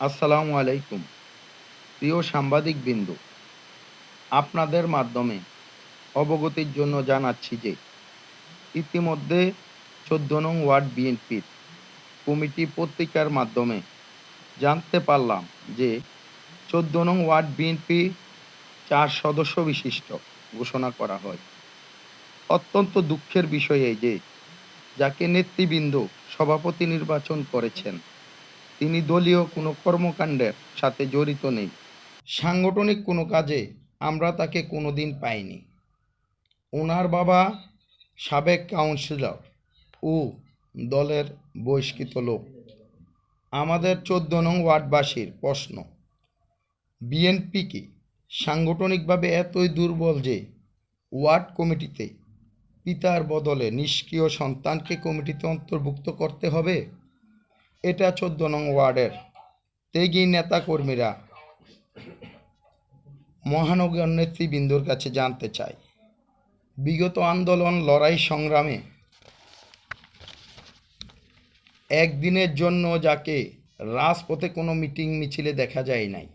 আসসালামু আলাইকুম, প্রিয় সাংবাদিক বিন্দু আপনাদের মাধ্যমে অবগতির জন্য জানাচ্ছি যে, ইতিমধ্যে চোদ্দ নং ওয়ার্ড বিএনপির কমিটি পত্রিকার মাধ্যমে জানতে পারলাম যে, চোদ্দ নং ওয়ার্ড বিএনপি চার সদস্য বিশিষ্ট ঘোষণা করা হয়। অত্যন্ত দুঃখের বিষয় এই যে, যাকে নেতৃবৃন্দ সভাপতি নির্বাচন করেছেন তিনি দলীয় কোনো কর্মকাণ্ডের সাথে জড়িত নেই। সাংগঠনিক কোনো কাজে আমরা তাকে কোনো দিন পাইনি। ওনার বাবা সাবেক কাউন্সিলর ও দলের বহিষ্কৃত লোক। আমাদের চোদ্দ নং ওয়ার্ডবাসীর প্রশ্ন বিএনপি কি সাংগঠনিকভাবে এতই দুর্বল যে ওয়ার্ড কমিটিতে পিতার বদলে নিষ্ক্রিয় সন্তানকে কমিটিতে অন্তর্ভুক্ত করতে হবে? এটা চোদ্দ নং ওয়ার্ডের। ত্যাগী নেতাকর্মীরা মহানগর নেতৃবৃন্দর কাছে জানতে চাই বিগত আন্দোলন লড়াই সংগ্রামে একদিনের জন্য যাকে রাজপথে কোনো মিটিং মিছিলে দেখা যায় নাই,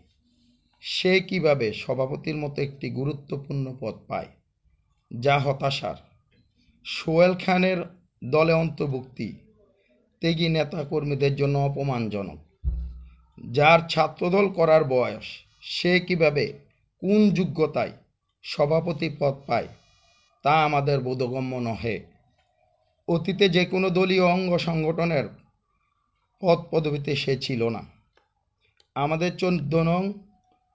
সে কীভাবে সভাপতির মতো একটি গুরুত্বপূর্ণ পদ পায়, যা হতাশার। সোহেল খানের দলে অন্তর্ভুক্তি ত্যাগী নেতাকর্মীদের জন্য অপমানজনক। যার ছাত্রদল করার বয়স, সে কীভাবে, কোন যোগ্যতায় সভাপতি পদ পায়, তা আমাদের বোধগম্য নহে। অতীতে যে কোনো দলীয় অঙ্গ সংগঠনের পদ পদবিতে সে ছিল না। আমাদের চোদ্দ নং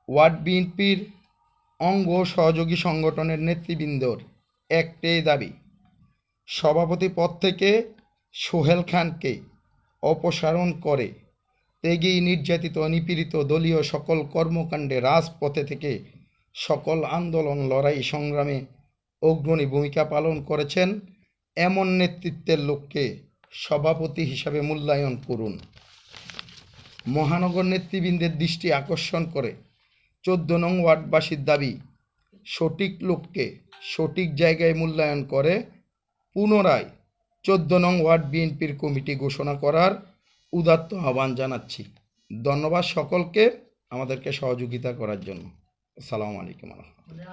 ওয়ার্ড বিএনপির অঙ্গ সহযোগী সংগঠনের নেতৃবৃন্দর একটাই দাবি, সভাপতি পদ থেকে সোহেল খানকে অপসারণ করে। ত্যাগী নির্যাতিত, নিপীড়িত দলীয় সকল কর্মকাণ্ডে রাজপথে থেকে সকল আন্দোলন, লড়াই, সংগ্রামে অগ্রণী ভূমিকা পালন করেছেন এমন নেতৃত্বের লোককে সভাপতি হিসাবে মূল্যায়ন করুন। মহানগর নেতৃবৃন্দের দৃষ্টি আকর্ষণ করে চোদ্দ নং ওয়ার্ডবাসীর দাবি, সঠিক লোককে সঠিক জায়গায় মূল্যায়ন করে, পুনরায় চোদ্দ নং ওয়ার্ড বিএনপির কমিটি ঘোষণা করার উদাত্ত আহ্বান জানাচ্ছি। ধন্যবাদ সকলকে আমাদেরকে সহযোগিতা করার জন্য। আসসালামু আলাইকুম। মানে মানে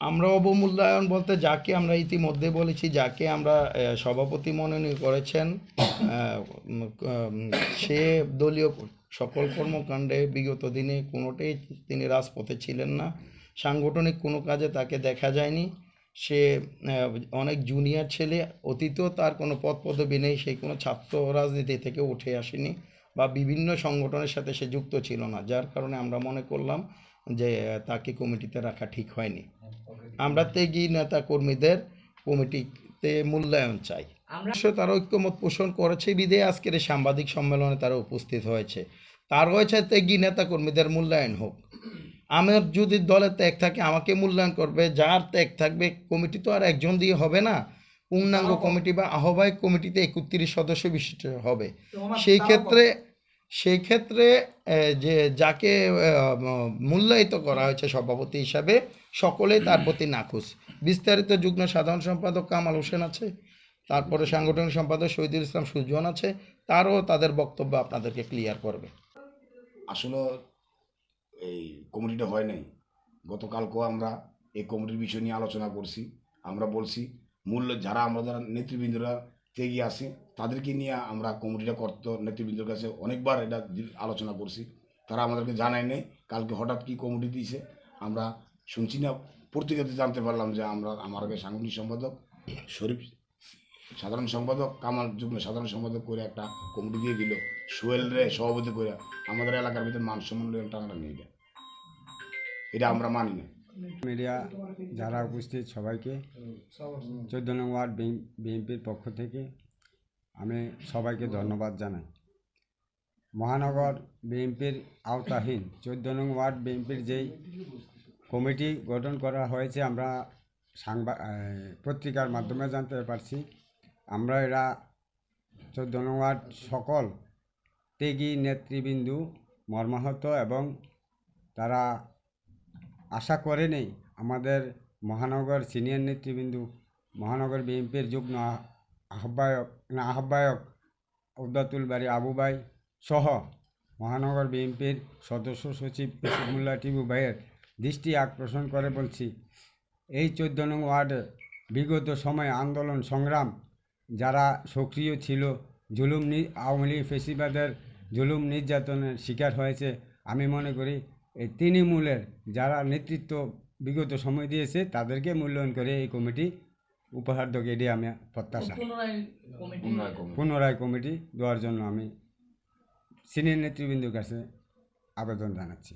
আমরা অবমূল্যায়ন বলতে যাকে আমরা ইতিমধ্যে বলেছি যাকে আমরা সভাপতি মনোনীত করেছেন সে দলীয় সকল কর্মকাণ্ডে বিগত দিনে কোনোটাই তিনি রাজপথে ছিলেন না। সাংগঠনিক কোনো কাজে তাকে দেখা যায়নি। সে অনেক জুনিয়র ছেলে অতীতেও তার কোনো পদ পদবি নেই সেই কোনো ছাত্র রাজনীতি থেকে উঠে আসেনি বা বিভিন্ন সংগঠনের সাথে সে যুক্ত ছিল না যার কারণে আমরা মনে করলাম যে তাকে কমিটিতে রাখা ঠিক হয়নি। আমরা ত্যাগী নেতা কর্মীদের কমিটিতে মূল্যায়ন চাই। অবশ্য তারা ঐক্যমত পোষণ করেছে বিদে আজকের সাংবাদিক সম্মেলনে তারা উপস্থিত হয়েছে। তার হয়েছে ত্যাগী নেতা কর্মীদের মূল্যায়ন হোক। আমার যদি দলে ত্যাগ থাকে আমাকে মূল্যায়ন করবে যার ত্যাগ থাকবে কমিটি তো আর একজন দিয়ে হবে না। পূর্ণাঙ্গ কমিটি বা আহ্বায়ক কমিটিতে একত্রিশ সদস্য বিশিষ্ট হবে। সেই ক্ষেত্রে সেই ক্ষেত্রে যে যাকে মূল্যায়িত করা হয়েছে সভাপতি হিসাবে সকলেই তার প্রতি নাখুশ। বিস্তারিত যুগ্ম সাধারণ সম্পাদক কামাল হোসেন আছে তারপরে সাংগঠনিক সম্পাদক শহীদুল ইসলাম সুজন আছে তারও তাদের বক্তব্য আপনাদেরকে ক্লিয়ার করবে। আসলে এই কমিটিটা হয় নাই। গতকালকেও আমরা এই কমিটির বিষয় নিয়ে আলোচনা করছি। আমরা বলছি মূল্য যারা আমরা যারা নেতৃবৃন্দরা এগিয়ে আসে তাদেরকে নিয়ে আমরা কমিটিটা করতে নেতৃবৃন্দের কাছে অনেকবার এটা আলোচনা করছি। তারা আমাদেরকে জানায় নেই, কালকে হঠাৎ কি কমিটি দিয়েছে, আমরা শুনছি না। পত্রিকাতে জানতে পারলাম যে আমরা, আমার সাংগঠনিক সম্পাদক শরীফ সাধারণ সম্পাদক, কামাল যুগ্ম সাধারণ সম্পাদক করে একটা কমিটি দিয়ে দিল। সোহেল রে সভাপতি করে আমাদের এলাকার ভিতরে মান সম্মান টানাটা নিয়ে যায়। এটা আমরা মানি না। মিডিয়া যারা উপস্থিত সবাইকে, চোদ্দ নং ওয়ার্ড বিএনপির পক্ষ থেকে আমি সবাইকে ধন্যবাদ জানাই। মহানগর বিএনপির আওতাহীন চোদ্দ নং ওয়ার্ড বিএনপির যেই কমিটি গঠন করা হয়েছে, আমরা সাংবাদ পত্রিকার মাধ্যমে জানতে পারছি। আমরা এরা ওয়ার্ড সকল ত্যাগী নেতৃবৃন্দু, মর্মাহত এবং তারা আশা করে নেই আমাদের মহানগর সিনিয়র নেতৃবৃন্দু, মহানগর বিএনপির যুগ্ম আহ্বায়ক, না, আহ্বায়ক উদ্দাতুল বাড়ি আবুবাই সহ মহানগর বিএনপির সদস্য সচিব ইসিমুল্লাহ টিবু ভাইয়ের দৃষ্টি আকর্ষণ করে বলছি, এই চোদ্দ নং ওয়ার্ডে বিগত সময়ে আন্দোলন, সংগ্রাম যারা সক্রিয় ছিল জুলুম নি আওয়ামী লীগ ফেসিবাদের জুলুম নির্যাতনের শিকার হয়েছে আমি মনে করি এই তৃণমূলের যারা নেতৃত্ব বিগত সময় দিয়েছে তাদেরকে মূল্যায়ন করে এই কমিটি উপহার দেবে এটি আমি প্রত্যাশা পুনরায় কমিটি পুনরায় কমিটি দেওয়ার জন্য আমি সিনিয়র নেতৃবৃন্দর কাছে আবেদন জানাচ্ছি